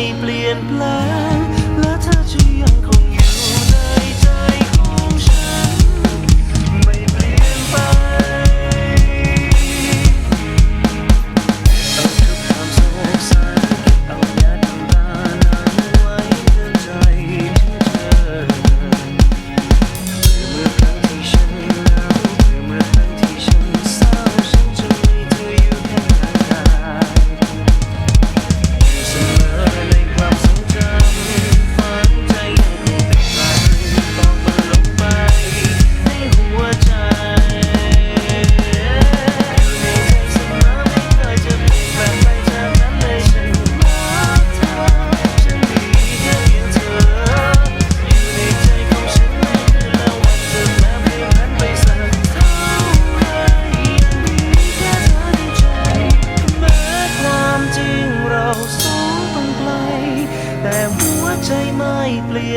ไม่เปลี่ยนแปลง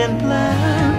and black.